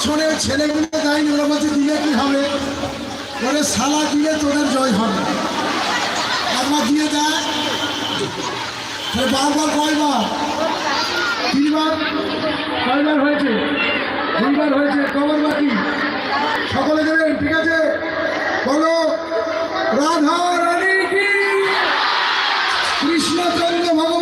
ছেলেগুলো দেয়নি ওরা বলছে দিলে কি হবে? ওরে শালা দিলে তোদের জয় হবে। একবার দিয়ে দেয়। বারবার কয়বার? তিনবার? কয়বার হয়েছে। দুইবার হয়েছে। কবার বাকি? সকলে দেবেন, ঠিক আছে? বলো রাধা রানী কৃষ্ণচন্দ্র ভগবান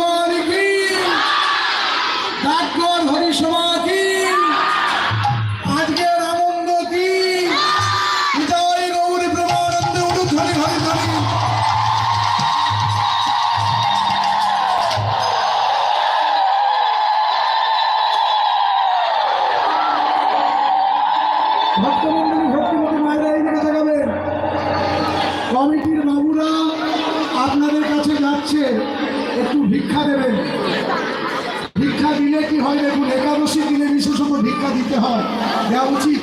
আপনাদের কাছে যাচ্ছে একটু ভিক্ষা দেবেন। ভিক্ষা দিলে কি হয় দেখুন একাদশী দিনে বিশেষত ভিক্ষা দিতে হয়। দেওয়া উচিত।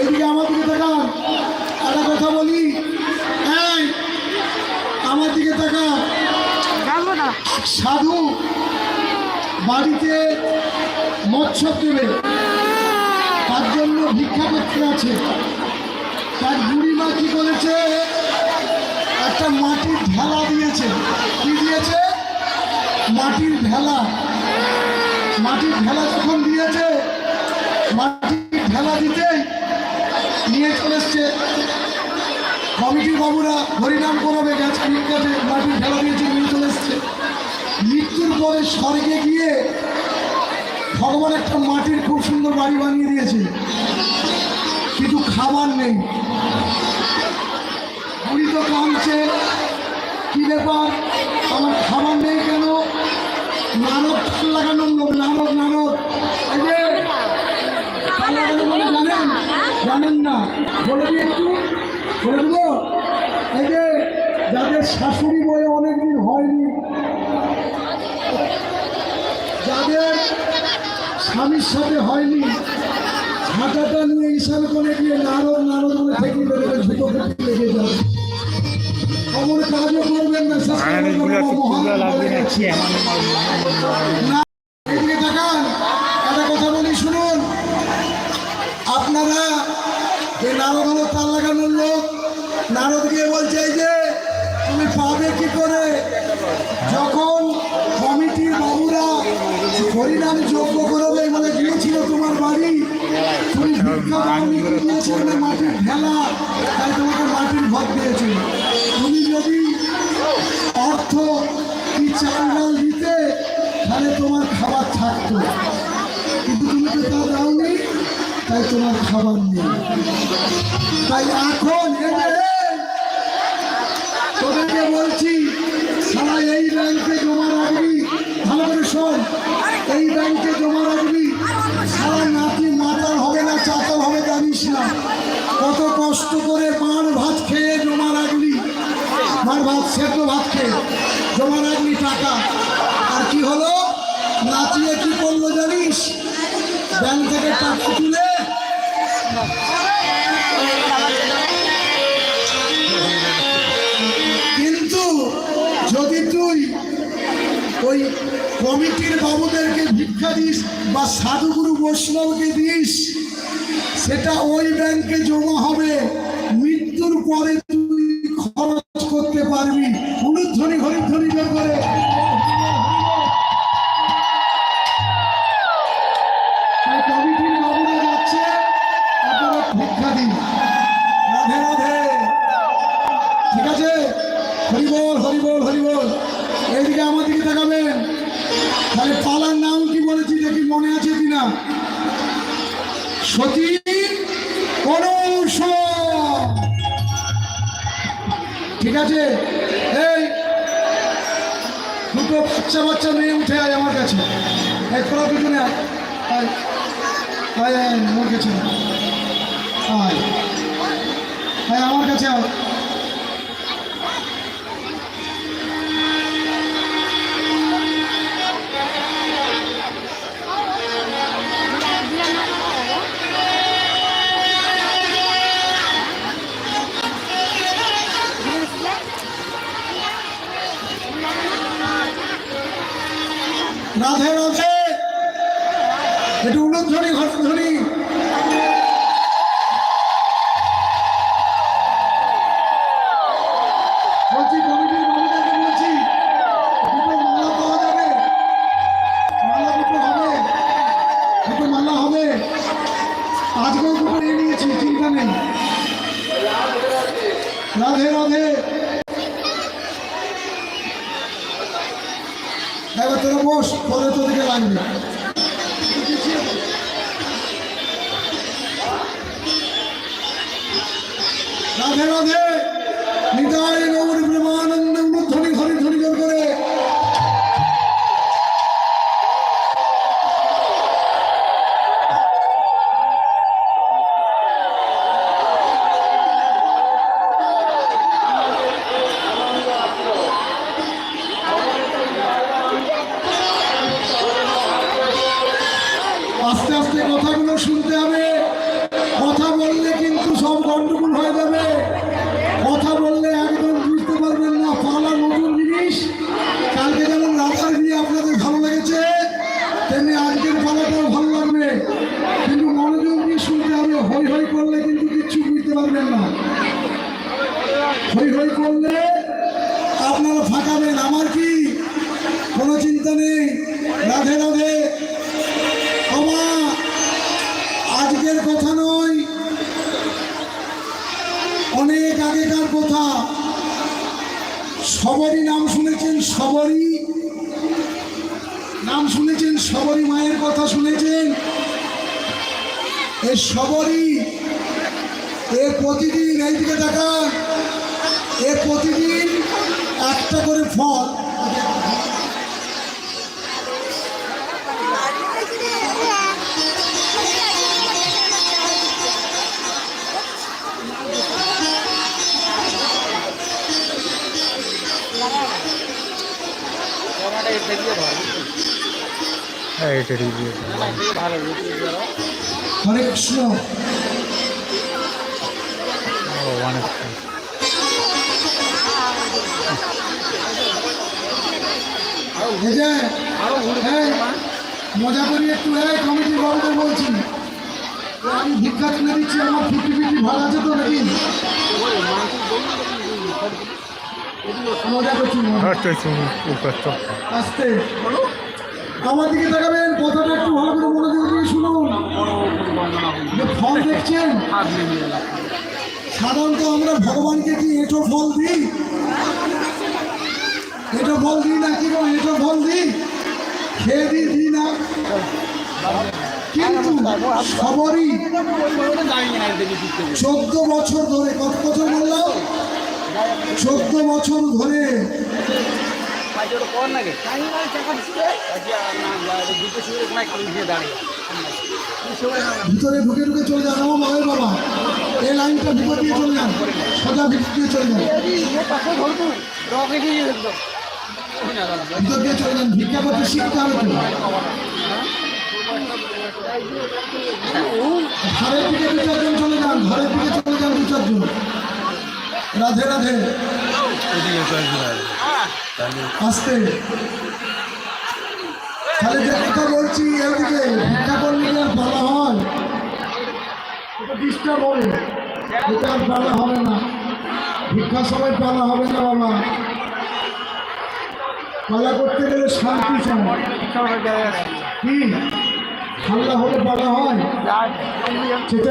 এদিকে আমার দিকে তাকান। একটা কথা বলি। আমার দিকে তাকান। এক সাধু বাড়িতে মৎস্য দেবে। তার জন্য ভিক্ষা করতে আছে। তার বুড়িমা কি করেছে একটা মাটির ঢেলা দিয়েছে। কি দিয়েছে? মাটির ঢেলা। মাটির ঢেলা যখন দিয়েছে, মাটির ঢেলা দিতেই নিয়ে চলে এসছে। কমিটির বাবুরা হরিনাম করবে, গাছ আছে মাটির ঢেলা দিয়েছে, নিয়ে চলে এসছে। মৃত্যুর পরে স্বর্গে গিয়ে ভগবান একটা মাটির খুব সুন্দর বাড়ি বানিয়ে দিয়েছে। কিন্তু খাবার নেই। তো কাঁদছে? কি ব্যাপার? আমার খাবার নেই কেন? নানক ঠাল নানক নানক লাগানো শাশুড়ি বয়ে অনেকদিন হয়নি, যাদের স্বামীর সাথে হয়নি, ঝাঁটাটা নিয়ে ঈশান করে গিয়ে নারদ নারদ বলে থেকে বেরোবে ঝুঁকো লেগে যাবে। অমন কাজও করবেন না এদিকে তাকান একটা কথা বলি শুনুন। আপনারা যে নারদ হলো তার লাগানোর লোক নারদ গিয়ে বলছে যে তুমি পাবে কি করে? যখন কমিটির বাবুরা হরিনাম যোগ্য করবে মানে গিয়েছিল তোমার বাড়ি তুমি ভিক্ষা মাটির ঢেলা তাই তোমাকে মাটির ঘর দিয়েছিল। তুমি যদি অর্থ কি চাল দিতে, তাহলে তোমার খাবার থাকতো। কিন্তু তুমি তো তা দাওনি, তাই তোমার খাবার নেই। তাই এখন তোদেরকে বলছি সারা এই ব্যাংকে জমা রাখবি, ভালো করে শোন, এই ব্যাংকে জমা রাখবি। সারা নাতি, মাতাল হবে না চাতাল হবে, জানিস না। কত কষ্ট করে মার ভাত খেয়ে জমা রাখবি মার ভাত সেদ্ধ ভাত খেয়ে জমা রাখবি টাকা আর কি হলো? নাচিয়ে কি করল জানিস? ব্যাংক থেকে টাকা তুলে। কিন্তু যদি তুই ওই কমিটির বাবুদেরকে ভিক্ষা দিস বা সাধুগুরু বৈষ্ণবকে দিস, সেটা ওই ব্যাংকে জমা হবে। মৃত্যুর পরে তুই খরচ করতে পারবি। বলেছি দেখি মনে আছে কিনা? সতী ঠিক আছে? এই দুটো বাচ্চা বাচ্চা মেয়ে উঠে আয় আমার কাছে। এই তোরা দুজনে আয়। আয়। আয় আয় মোর কাছে আয়। আয়, আমার কাছে আয়। রাধে রাধে। একটু উলধ্বনি ঘটধ্বনি বস পরে তোদেরকে লাগবে রাধে রাধে। নিতাই পারবেন না। হই হই করলে আপনারা ফাঁকাবেন আমার কি কোনো চিন্তা নেই? রাধে রাধে। ক্ষমা আজকের কথা নয়। অনেক আগেকার কথা। সবরই নাম শুনেছেন, সবরই। নাম শুনেছেন সবরী মায়ের কথা শুনেছেন। এ সবরই এ প্রতিদিন এই দিকে দেখান এ প্রতিদিন একটা করে ফল। হ্যাঁ এটা রিভিউ হরে কৃষ্ণ অনেক মজা করি একটু এই কমিটির বাবুদের বলছি আমি ভিক্ষা তুলে দিচ্ছি আমার ফিফটি ফিফটি ভাগ আছে তো নাকি মজা করছি আস্তে আমার দিকে তাকাবেন কথাটা একটু ভালো করে মনোযোগ দিয়ে শুনুন ফল দেখছেন সাধারণত আমরা ভগবানকে কি এঁটো ফল দিই? এঁটো ফল দিই না কি এঁটো ফল দিই? খেয়ে দিই না। কিন্তু সবরই চোদ্দ বছর ধরে, কত বছর বললাম চোদ্দ বছর ধরে। ভিতরে ঢুকে ঢুকে চলে যান ও বাবা বাবা। এই লাইনটা ভিতর দিয়ে চলে যান সোজা ভিতর দিয়ে চলে যান ভিতর দিয়ে চলে যান, ভিক্ষা করতে শিখতে হবে তো। ঘরের দিকে দু চারজন চলে যান, ঘরের দিকে চলে যান দু চারজন। রাধে রাধে। আসতে। যে কথা বলছি এদিকে এটা করে এটা আর পালা হবে না। ভিক্ষা সময় পালা হবে না বাবা। পালা করতে গেলে শান্তি চাই। কি? ঠান্ডা হলে পালা হয়? সেটা